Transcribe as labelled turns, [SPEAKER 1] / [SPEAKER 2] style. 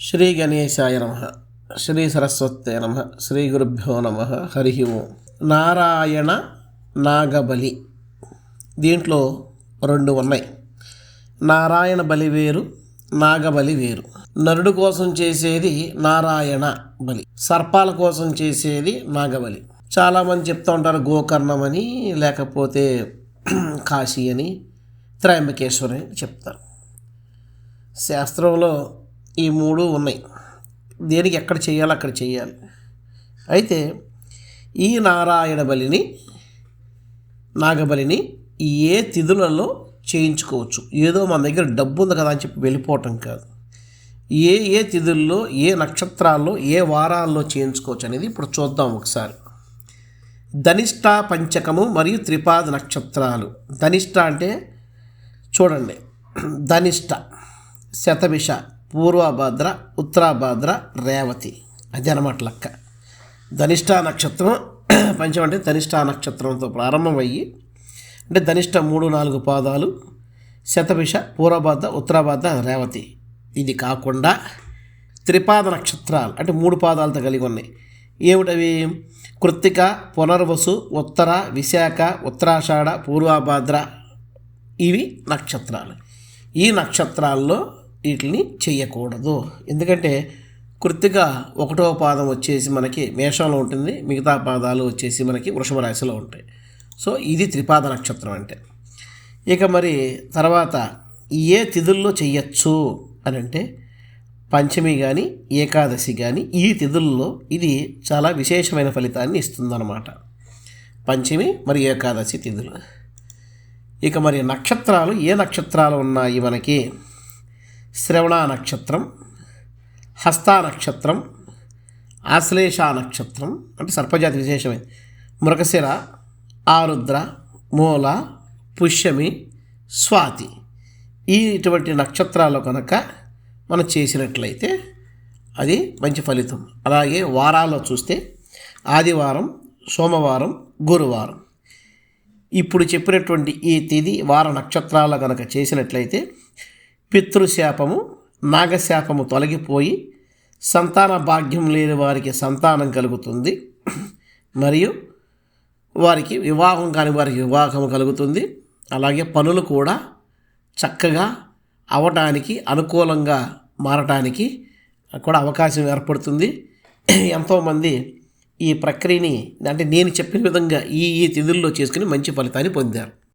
[SPEAKER 1] శ్రీ గణేశాయ నమ. శ్రీ సరస్వతే నమ. శ్రీ గురుభ్యో నమ. హరి ఓం. నారాయణ నాగబలి. దీంట్లో రెండు ఉన్నాయి. నారాయణ బలి వేరు నాగబలి వేరు. నరుడు కోసం చేసేది నారాయణ బలి. సర్పాల కోసం చేసేది నాగబలి. చాలామంది చెప్తూ ఉంటారు గోకర్ణం అని లేకపోతే కాశీ అని త్రయంబకేశ్వరి అని చెప్తారు. శాస్త్రంలో ఈ మూడు ఉన్నాయి. దేనికి ఎక్కడ చేయాలో అక్కడ చేయాలి. అయితే ఈ నారాయణ బలిని నాగబలిని ఏ తిథులలో చేయించుకోవచ్చు? ఏదో మన దగ్గర డబ్బు ఉంది కదా అని చెప్పి వెళ్ళిపోవటం కాదు. ఏ ఏ తిథుల్లో ఏ నక్షత్రాల్లో ఏ వారాల్లో చేయించుకోవచ్చు అనేది ఇప్పుడు చూద్దాం ఒకసారి. ధనిష్ట పంచకము మరియు త్రిపాద నక్షత్రాలు. ధనిష్ట అంటే చూడండి. ధనిష్ట శతభిష పూర్వభద్ర ఉత్తరాభద్ర రేవతి. అది అనమాట లెక్క. ధనిష్ట నక్షత్రం పంచం అంటే ధనిష్ట నక్షత్రంతో ప్రారంభమయ్యి అంటే ధనిష్ట మూడు నాలుగు పాదాలు శతభిష పూర్వభద్ర ఉత్తరాభద్ర రేవతి. ఇది కాకుండా త్రిపాద నక్షత్రాలు అంటే మూడు పాదాలతో కలిగి ఉన్నాయి. ఏమిటవి? కృత్తిక పునర్వసు ఉత్తర విశాఖ ఉత్తరాషాఢ పూర్వభద్ర. ఇవి నక్షత్రాలు. ఈ నక్షత్రాల్లో వీటిని చేయకూడదు. ఎందుకంటే కృత్తిక ఒకటో పాదం వచ్చేసి మనకి మేషంలో ఉంటుంది మిగతా పాదాలు వచ్చేసి మనకి వృషభ రాశిలో ఉంటాయి. సో ఇది త్రిపాద నక్షత్రం అంటే. ఇక మరి తర్వాత ఏ తిథుల్లో చెయ్యొచ్చు అని అంటే పంచమి కానీ ఏకాదశి కానీ ఈ తిథుల్లో ఇది చాలా విశేషమైన ఫలితాన్ని ఇస్తుందన్నమాట. పంచమి మరి ఏకాదశి తిథులు. ఇక మరి నక్షత్రాలు ఏ నక్షత్రాలు ఉన్నాయి మనకి? శ్రవణ నక్షత్రం హస్త నక్షత్రం ఆశ్లేష నక్షత్రం అంటే సర్పజాతి విశేషమే. మృగశిర ఆరుద్ర మూల పుష్యమి స్వాతి. ఈ ఇటువంటి నక్షత్రాలు కనుక మనం చేసినట్లయితే అది మంచి ఫలితం. అలాగే వారాల్లో చూస్తే ఆదివారం సోమవారం గురువారం. ఇప్పుడు చెప్పినటువంటి ఈ తిది వార నక్షత్రాలు కనుక చేసినట్లయితే పితృశాపము నాగశాపము తొలగిపోయి సంతాన భాగ్యం లేని వారికి సంతానం కలుగుతుంది. మరియు వారికి వివాహం కాని వారికి వివాహం కలుగుతుంది. అలాగే పనులు కూడా చక్కగా అవటానికి అనుకూలంగా మారటానికి కూడా అవకాశం ఏర్పడుతుంది. ఎంతోమంది ఈ ప్రక్రియని అంటే నేను చెప్పిన విధంగా ఈ ఈ తిథుల్లో చేసుకుని మంచి ఫలితాన్ని పొందారు.